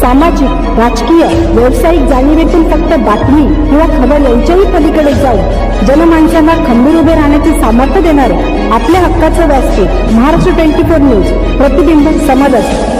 सामाजिक राजकीय व्यावसायिक जाणीवेतून फक्त बातमी किंवा खबर यांच्याही पलीकडे जाऊन जनमानसांना खंबीर उभे राहण्याचे सामर्थ्य देणारे आपल्या हक्काचं व्यासपीठ महाराष्ट्र ट्वेंटी फोर न्यूज प्रतिबिंब समाजात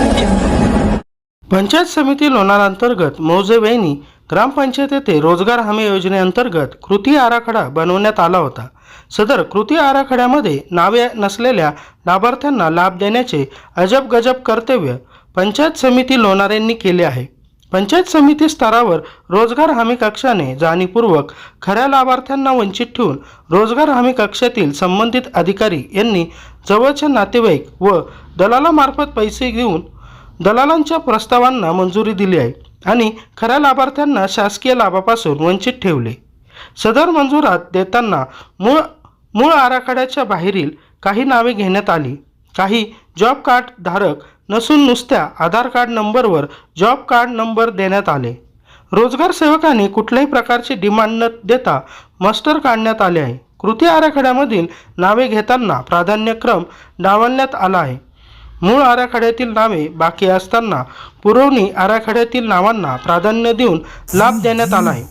पंचायत समिती लोणार अंतर्गत मौजे वहिनी ग्रामपंचायत येथे रोजगार हमी योजनेअंतर्गत कृती आराखडा बनवण्यात आला होता. सदर कृती आराखड्यामध्ये नावे नसलेल्या लाभार्थ्यांना लाभ देण्याचे अजब गजब कर्तव्य पंचायत समिती लोणाऱ्यांनी केले आहे. पंचायत समिती स्तरावर रोजगार हमी कक्षाने जाणीवपूर्वक खऱ्या लाभार्थ्यांना वंचित ठेवून रोजगार हमी कक्षातील संबंधित अधिकारी यांनी जवळचे नातेवाईक व दलालामार्फत पैसे घेऊन दलालांच्या प्रस्तावांना मंजुरी दिली आहे आणि खऱ्या लाभार्थ्यांना शासकीय लाभापासून वंचित ठेवले. सदर मंजुरात देताना मूळ मूळ आराखड्याच्या बाहेरील काही नावे घेण्यात आली. काही जॉब कार्ड धारक नसून नुसत्या आधार कार्ड नंबरवर जॉब कार्ड नंबर देण्यात आले. रोजगार सेवकांनी कुठल्याही प्रकारची डिमांड न देता मस्टर काढण्यात आले आहे. कृती आराखड्यामधील नावे घेताना प्राधान्यक्रम डावलण्यात आला आहे. मूळ आराखड्यातील नावे बाकी असताना पुरवणी आराखड्यातील नावांना प्राधान्य देऊन लाभ देण्यात आला आहे.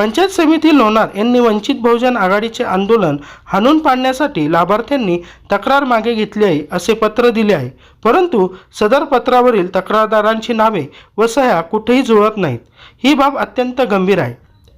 पंचायत समिती लोणार यांनी वंचित बहुजन आघाडीचे आंदोलन हाणून पाडण्यासाठी लाभार्थ्यांनी तक्रार मागे घेतली आहे असे पत्र दिले आहे. परंतु सदर पत्रावरील तक्रारदारांची नावे व सह्या कुठेही जुळत नाहीत. ही बाब अत्यंत गंभीर आहे.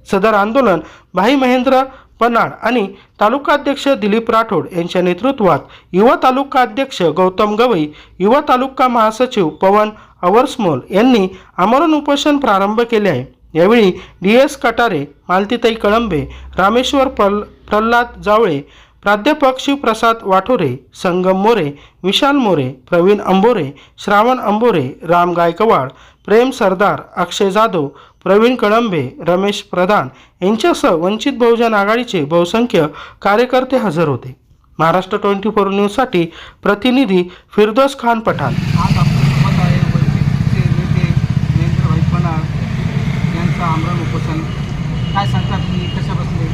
सदर आंदोलन भाई महेंद्र पनाड आणि तालुका अध्यक्ष दिलीप राठोड यांच्या नेतृत्वात युवा तालुका अध्यक्ष गौतम गवई युवा तालुका महासचिव पवन अवर्समोल यांनी आमरण उपोषण प्रारंभ केले आहे. यावेळी डी एस कटारे मालतीताई कळंबे रामेश्वर प्रल प्रल्हाद जावळे प्राध्यापक शिवप्रसाद वाठोरे संगम मोरे विशाल मोरे प्रवीण अंबोरे श्रावण अंबोरे राम गायकवाड प्रेम सरदार अक्षय जाधव प्रवीण कळंबे रमेश प्रधान यांच्यासह वंचित बहुजन आघाडीचे बहुसंख्य कार्यकर्ते हजर होते. महाराष्ट्र ट्वेंटी फोर न्यूजसाठी प्रतिनिधी फिरदोस खान पठाण. काय कशा बसले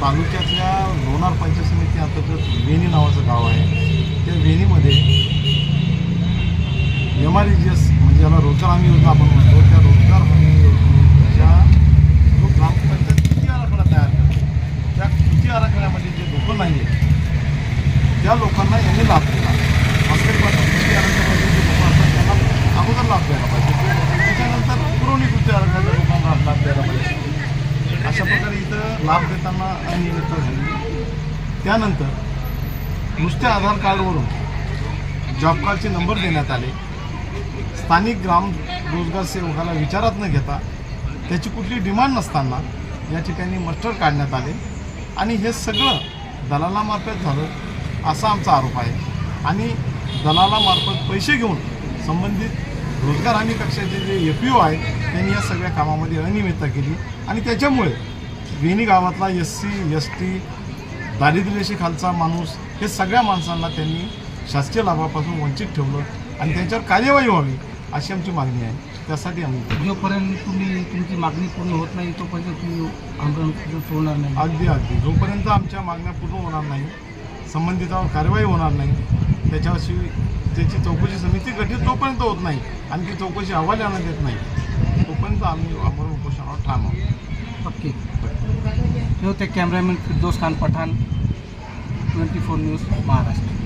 तालुक्यातल्या लोणार पंचायत समिती अंतर्गत वेणी नावाचं गाव आहे. त्या वेणीमध्ये एम आर जी एस म्हणजे याला रोजगार हमी योजना आपण म्हणतो त्या रोजगार हमी योजना जो ग्रामपंचायत कृती आराखडा तयार करते त्या कृती आराखड्यामध्ये जे लोक नाही आहेत त्या लोकांना यांनी लाभ दिला वास्तविक पाहता कृती आराखड्यामध्ये जे लोक असतात त्यांना अगोदर लाभ द्यायला पाहिजे त्याच्यानंतर पुरवणी कृती आराखड्याच्या लोकांना लाभ द्यायला पाहिजे अशा प्रकारे इथं लाभ देताना अनियमितता झाली त्यानंतर नुसत्या आधार कार्डवरून जॉब कार्डचे नंबर देण्यात आले. स्थानिक ग्राम रोजगार सेवकाला विचारात न घेता त्याची कुठली डिमांड नसताना या ठिकाणी मस्टर काढण्यात आले. आणि हे सगळं दलालामार्फत झालं असा आमचा आरोप आहे. आणि दलालामार्फत पैसे घेऊन संबंधित रोजगार हमी कक्षाचे जे एफ यू आहे त्यांनी या सगळ्या कामामध्ये अनियमितता केली. आणि त्याच्यामुळे वेणी गावातला एस सी एस टी दारिद्र्यरेषे खालचा माणूस हे सगळ्या माणसांना त्यांनी शासकीय लाभापासून वंचित ठेवलं आणि त्यांच्यावर कार्यवाही व्हावी अशी आमची मागणी आहे. त्यासाठी आम्ही जोपर्यंत तुम्ही तुमची मागणी पूर्ण होत नाही तोपर्यंत तुम्ही उपोषण सोडणार नाही. अगदी अगदी. जोपर्यंत आमच्या मागण्या पूर्ण होणार नाही संबंधितावर कारवाई होणार नाही त्याच्याशी त्याची चौकशी समिती गठीत जोपर्यंत होत नाही आणि ती चौकशी अहवाल आणण्यात येत नाही तोपर्यंत आम्ही आमरण उपोषणावर ठाम आहोत ओके हे होते cameraman Firdos Khan Pathan twenty four news Maharashtra